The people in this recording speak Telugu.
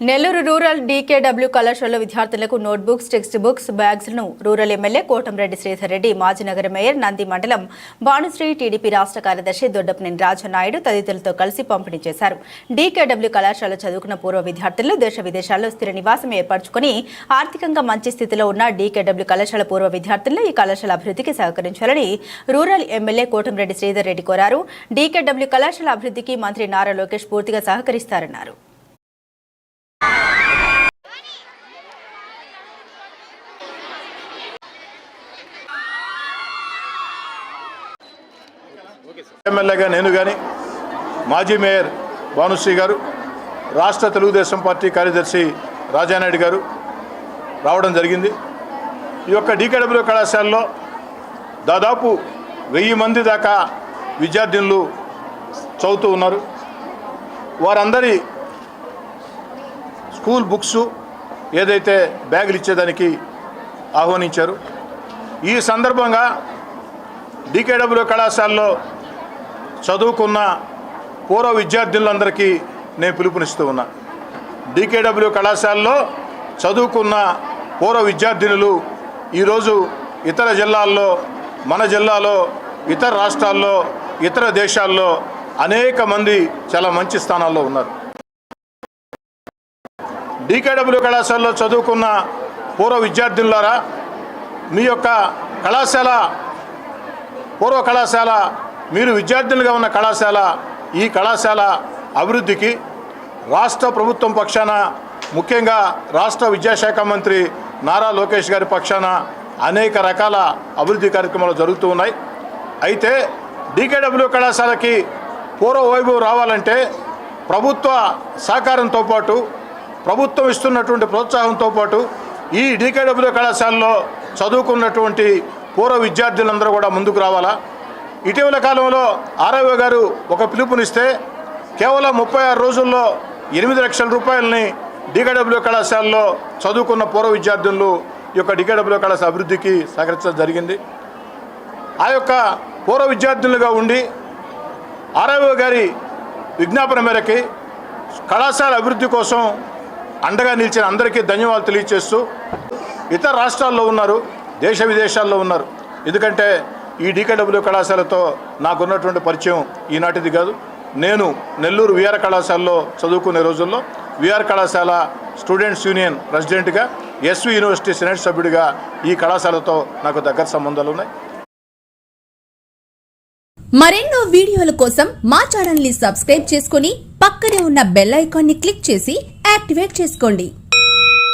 నెల్లూరు రూరల్ డీకేడబ్ల్యూ కళాశాల విద్యార్థులకు నోట్బుక్స్ టెక్స్ట్ బుక్స్ బ్యాగ్స్ను రూరల్ ఎమ్మెల్యే కోటంరెడ్డి శ్రీధర్ రెడ్డి మాజీ నగర మేయర్ నంది మండలం భానుశ్రీ టీడీపీ రాష్ట్ర కార్యదర్శి దొడ్డపనేని రాజనాయుడు తదితరులతో కలిసి పంపిణీ చేశారు. డీకేడబ్ల్యూ కళాశాల చదువుకున్న పూర్వ విద్యార్థులు దేశ విదేశాల్లో స్థిర నివాసం ఏర్పరచుకుని ఆర్థికంగా మంచి స్థితిలో ఉన్న డీకేడబ్ల్యూ కళాశాల పూర్వ విద్యార్థులు ఈ కళాశాల అభివృద్ధికి సహకరించాలని రూరల్ ఎమ్మెల్యే కోటంరెడ్డి శ్రీధర్ రెడ్డి కోరారు. డీకేడబ్ల్యూ కళాశాల అభివృద్ధికి మంత్రి నారా లోకేష్ పూర్తిగా సహకరిస్తారన్నారు. ఎమ్మెల్యేగా నేను కానీ మాజీ మేయర్ భానుశ్రీ గారు రాష్ట్ర తెలుగుదేశం పార్టీ కార్యదర్శి రాజానాయుడు గారు రావడం జరిగింది. ఈ యొక్క డీకేడబ్ల్యూ కళాశాలలో దాదాపు వెయ్యి మంది దాకా విద్యార్థినులు చదువుతూ ఉన్నారు. వారందరి స్కూల్ బుక్స్ ఏదైతే బ్యాగులు ఇచ్చేదానికి ఆహ్వానించారు. ఈ సందర్భంగా డీకేడబ్ల్యూ కళాశాలలో చదువుకున్న పూర్వ విద్యార్థులందరికీ నేను పిలుపునిస్తూ ఉన్నా. డీకేడబ్ల్యూ కళాశాలలో చదువుకున్న పూర్వ విద్యార్థినులు ఈరోజు ఇతర జిల్లాల్లో మన జిల్లాలో ఇతర రాష్ట్రాల్లో ఇతర దేశాల్లో అనేక మంది చాలా మంచి స్థానాల్లో ఉన్నారు. డీకేడబ్ల్యూ కళాశాలలో చదువుకున్న పూర్వ విద్యార్థులారా మీ యొక్క కళాశాల పూర్వ కళాశాల మీరు విద్యార్థులుగా ఉన్న కళాశాల ఈ కళాశాల అభివృద్ధికి రాష్ట్ర ప్రభుత్వం పక్షాన ముఖ్యంగా రాష్ట్ర విద్యాశాఖ మంత్రి నారా లోకేష్ గారి పక్షాన అనేక రకాల అభివృద్ధి కార్యక్రమాలు జరుగుతూ ఉన్నాయి. అయితే డీకేడబ్ల్యూ కళాశాలకి పూర్వ వైభవం రావాలంటే ప్రభుత్వ సహకారంతో పాటు ప్రభుత్వం ఇస్తున్నటువంటి ప్రోత్సాహంతో పాటు ఈ డీకేడబ్ల్యూ కళాశాలలో చదువుకున్నటువంటి పూర్వ విద్యార్థులందరూ కూడా ముందుకు రావాలా? ఇటీవల కాలంలో ఆర్ఐఓ గారు ఒక పిలుపునిస్తే కేవలం ముప్పై ఆరు రోజుల్లో ఎనిమిది లక్షల రూపాయలని డీకేడబ్ల్యూ కళాశాలలో చదువుకున్న పూర్వ విద్యార్థులు ఈ యొక్క డీకేడబ్ల్యూ కళాశాల అభివృద్ధికి సహకరించడం జరిగింది. ఆ యొక్క పూర్వ విద్యార్థులుగా ఉండి ఆర్ఐఓ గారి విజ్ఞాపన మేరకి కళాశాల అభివృద్ధి కోసం అండగా నిలిచిన అందరికీ ధన్యవాదాలు తెలియజేస్తూ ఇతర రాష్ట్రాల్లో ఉన్నారు దేశ విదేశాల్లో ఉన్నారు. ఎందుకంటే ఈ డీకేడబ్ల్యూ కళాశాలతో నాకున్నటువంటి పరిచయం ఈనాటిది కాదు. నేను నెల్లూరు విఆర్ కళాశాలలో చదువుకునే రోజుల్లో విఆర్ కళాశాల స్టూడెంట్స్ యూనియన్ ప్రెసిడెంట్గా ఎస్వి యూనివర్సిటీ సెనెట్ సభ్యుడిగా ఈ కళాశాలతో నాకు దగ్గర సంబంధాలు ఉన్నాయి. మరెన్నో వీడియోల కోసం మా ఛానల్ని సబ్స్క్రైబ్ చేసుకుని పక్కనే ఉన్న బెల్ ఐకాన్ని క్లిక్ చేసి యాక్టివేట్ చేసుకోండి.